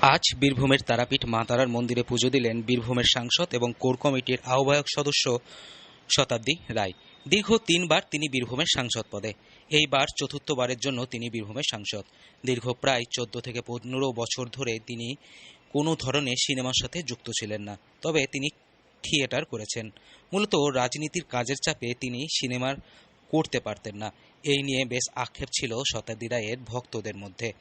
আজ বীরভূমের তারাপীঠ মা তারার মন্দিরে পুজো দিলেন বীরভূমের সাংসদ এবং কোর কমিটির আহ্বায়ক সদস্য শতাব্দী রায়। দীর্ঘ তিনবার তিনি বীরভূমের সাংসদ পদে। এইবার চতুর্থবারের জন্য তিনি বীরভূমের সাংসদ। দীর্ঘ প্রায় চোদ্দ থেকে পনেরো বছর ধরে তিনি কোনো ধরনের সিনেমার সাথে যুক্ত ছিলেন না, তবে তিনি থিয়েটার করেছেন। মূলত রাজনীতির কাজের চাপে তিনি সিনেমার করতে পারতেন না। এই নিয়ে বেশ আক্ষেপ ছিল শতাব্দী রায়ের ভক্তদের মধ্যে।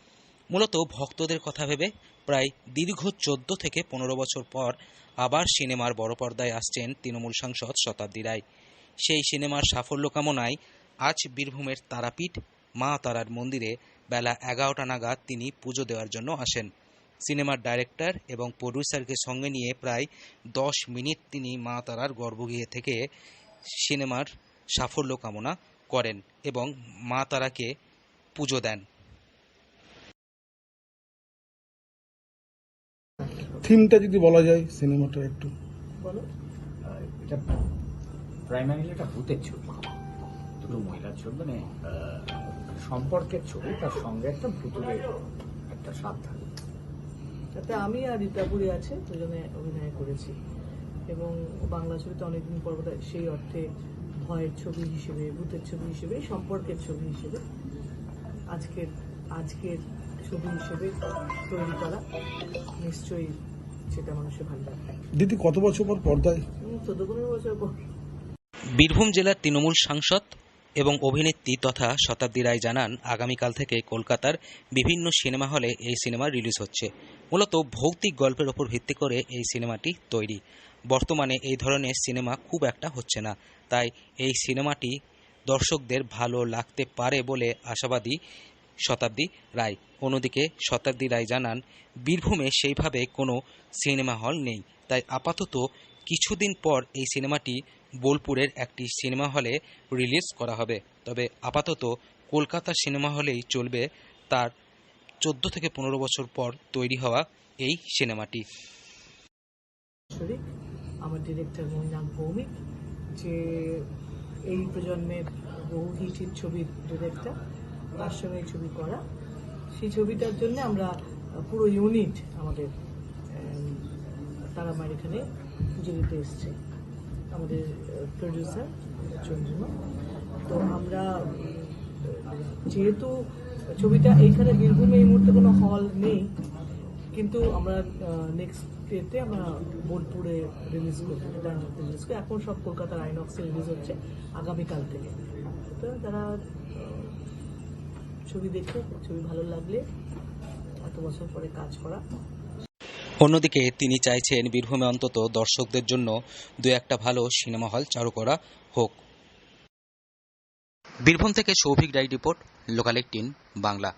মূলত ভক্তদের কথা ভেবে প্রায় দীর্ঘ চোদ্দ থেকে পনেরো বছর পর আবার সিনেমার বড় পর্দায় আসছেন তৃণমূল সাংসদ শতাব্দী রায়। সেই সিনেমার সাফল্য কামনায় আজ বীরভূমের তারাপীঠ, মা তারার মন্দিরে বেলা এগারোটা নাগাদ তিনি পুজো দেওয়ার জন্য আসেন। সিনেমার ডাইরেক্টর এবং প্রডিউসারকে সঙ্গে নিয়ে প্রায় দশ মিনিট তিনি মা তারার গর্ভগৃহে থেকে সিনেমার সাফল্য কামনা করেন এবং মা তারাকে পুজো দেন। থিমটা যদি বলা যায় সিনেমাটা একটু। বলো। এটা প্রাইমারিলি একটা ভূতের ছবি। দুটো মহিলার ছবি মানে সম্পর্কের ছবি তার সঙ্গে একটা ভূতুরের একটা স্বাদ থাকে তাতে আমি আর রীতাপুরি আছে দুজনে অভিনয় করেছি। এবং বাংলা ছবিতে অনেকদিন পর সেই অর্থে ভয়ের ছবি হিসেবে ভূতের ছবি হিসেবে সম্পর্কের ছবি হিসেবে আজকের আজকের ছবি হিসেবে তৈরি করা নিশ্চয়ই সেটা মানুষের ভালো লাগবে। দিদি কত বছর পর পর্দায়? চোদ্দ পনেরো বছর পর। বীরভূম জেলার তৃণমূল সাংসদ এবং অভিনেত্রী তথা শতাব্দী রায় জানান আগামীকাল থেকে কলকাতার বিভিন্ন সিনেমা হলে এই সিনেমা রিলিজ হচ্ছে। মূলত ভৌতিক গল্পের ওপর ভিত্তি করে এই সিনেমাটি তৈরি। বর্তমানে এই ধরনের সিনেমা খুব একটা হচ্ছে না। তাই এই সিনেমাটি দর্শকদের ভালো লাগতে পারে বলে আশাবাদী শতাব্দী রায়। অন্যদিকে শতাব্দী রায় জানান, বীরভূমে সেইভাবে কোনো সিনেমা হল নেই। তাই আপাতত কিছুদিন পর এই সিনেমাটি বোলপুরের একটি সিনেমা হলে রিলিজ করা হবে। তবে আপাতত কলকাতা সিনেমা হলেই চলবে তার চোদ্দ থেকে পনেরো বছর পর তৈরি হওয়া এই সিনেমাটি। আমার ডিরেক্টর মৈনাক ভৌমিক, যে এই প্রজন্মের বহু হিট ছবির ডিরেক্টর তার সঙ্গে এই ছবি করা। সেই ছবিটার জন্য আমরা পুরো ইউনিট আমাদের তারা মায়ের এখানে পুজো দিতে এসছে। আমাদের প্রডিউসার চন্দ্রিমা। তো আমরা যেহেতু ছবিটা এইখানে বীরভূমে এই মুহূর্তে কোনো হল নেই, কিন্তু আমরা নেক্সট ডেতে আমরা বোলপুরে রিলিজ করব রিলিজ করি। এখন সব কলকাতার আইনক্সে রিলিজ হচ্ছে আগামীকাল থেকে। তো তারা ছবি দেখে, ছবি ভালো লাগলে এত বছর পরে কাজ করা। অন্যদিকে তিনি চাইছেন বীরভূমে অন্তত দর্শকদের জন্য দু একটা ভালো সিনেমা হল চালু করা হোক। বীরভূম থেকে সৌভিক রায় রিপোর্ট, লোকাল বাংলা।